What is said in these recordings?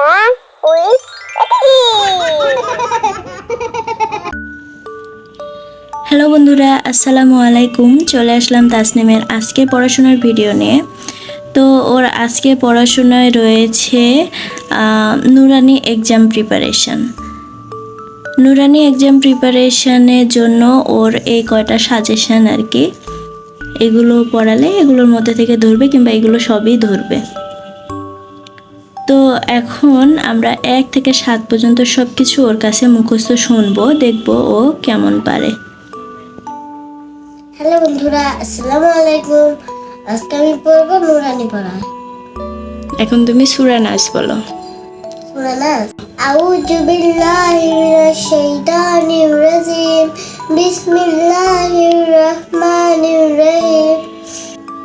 With hello বন্ধুরা, আসসালামু আলাইকুম। চলে আসলাম তাসনিমের আজকে পড়াশোনার ভিডিও নিয়ে। তো ওর আজকে পড়াশোনায় রয়েছে Noorani exam preparation Noorani exam প্রিপারেশানের জন্য ওর এই কয়টা সাজেশন আর কি, এগুলো পড়ালে এগুলোর মধ্যে থেকে ধরবে কিংবা এগুলো সবই ধরবে। এখন আমরা এক থেকে সাত পর্যন্ত সব কিছু ওর কাছে মুখস্থ শুনব দেখব ও কেমন পারে। হ্যালো বন্ধুরা আসসালামু আলাইকুম। আজকে আমি পড়ব নুরানি পড়া। এখন তুমি সুরা নাচ বলো। শোনা না আউযু বিল্লাহি মিনাশ শাইতানির রাজিম। বিসমিল্লাহির রহমানির রহিম।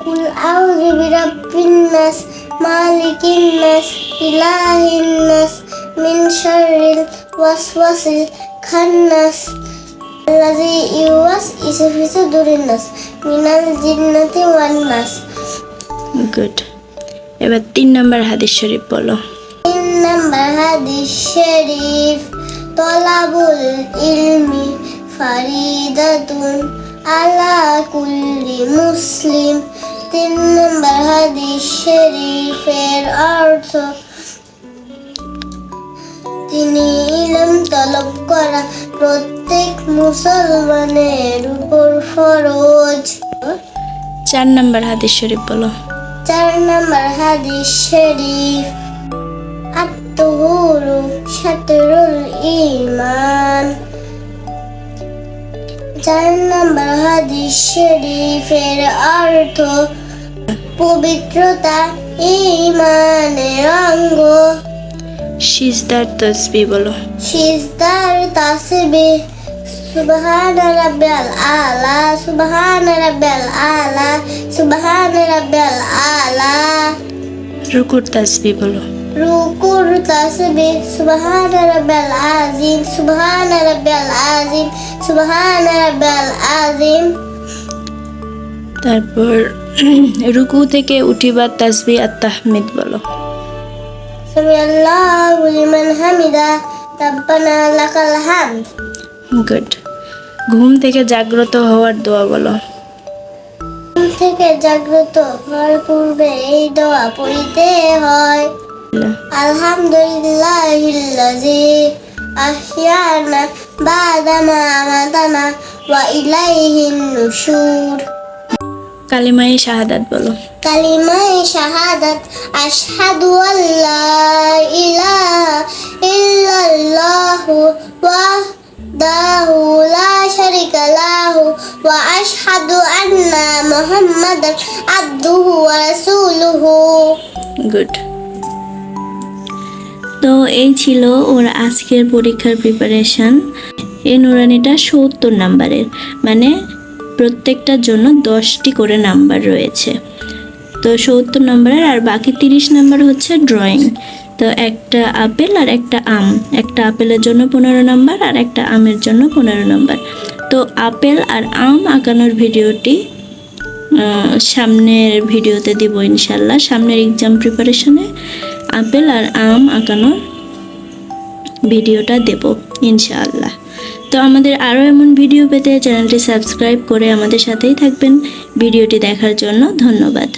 কুল আউযু বিরাব্বিন নাস মালিকিন নাস। ইলাহিন নাস মিন শাররিল ওয়াসওয়াসিল খান্নাস الذي يوسوس في صدور الناس من الجنة والناس গুড এবার তিন নম্বর হাদিস শরীফ বলো তিন নাম্বার হাদিস শরীফ তলাবুল ইলমি ফারিদাতুন আলা কুল্লি মুসলিম তিন নাম্বার হাদিস শরীফের অর্থ করা প্রত্যেক মুসলমানের উপর ফরজ। চার নম্বর হাদিস শরীফ বলো। চার নম্বর হাদিস শরীফ আত্মহুরু শাতরুল ইমান চার নম্বর হাদিস শরীফের অর্থ পবিত্রতা ইমানের অঙ্গ। সিজদার তসবি বলো সিজদার তাসবি সুবহান রাব্বিয়াল আলা সুবহান রাব্বিয়াল আলা সুবহান রাব্বিয়াল আলা রুকুর তসবি বলো রুকুর তাসবি সুবহান রাব্বিয়াল আযীম সুবহান রাব্বিয়াল আযীম সুবহান রাব্বিয়াল আযীম তারপর রুকু থেকে উঠিবার তসবি আর তাহমিদ বলো সামি আল্লাহু লিমান হামিদা রাব্বানা লাকাল হামদ গুড ঘুম থেকে জাগ্রত হওয়ার দোয়া বলো। ঘুম থেকে জাগ্রত হওয়ার পূর্বে এই দোয়া পড়িতে হয়। আলহামদুলিল্লাহিল্লাযী আহইয়ানা বাদামা আমাতানা ওয়া ইলাইহিন নুশুর কালিমাই শাহাদাত বলো। কালিমায়ে শাহাদাত আশহাদু আল্লা ইলাহা ইল্লাল্লাহু ওয়াহদাহু লা শারিকা লাহু ওয়া আশহাদু আন্না মুহাম্মাদান আবদুহু ওয়া রাসূলুহু। গুড তো এই ছিল ওর আজকের পরীক্ষার প্রিপারেশন এই নুরানিটা সত্তর নাম্বারের মানে প্রত্যেকটার জন্য দশটি করে নাম্বার রয়েছে। তো সত্তর নাম্বারের আর বাকি তিরিশ নাম্বার হচ্ছে ড্রয়িং তো একটা আপেল আর একটা আম। একটা আপেলের জন্য পনেরো নাম্বার আর একটা আমের জন্য পনেরো নাম্বার। তো আপেল আর আম আঁকানোর ভিডিওটি সামনের ভিডিওতে দিব ইনশাল্লাহ সামনের এক্সাম প্রিপারেশনে আপেল আর আম আঁকানোর ভিডিওটা দেব ইনশাআল্লাহ। তো আমাদের আরও এমন ভিডিও পেতে চ্যানেলটি সাবস্ক্রাইব করে আমাদের সাথেই থাকবেন। ভিডিওটি দেখার জন্য ধন্যবাদ।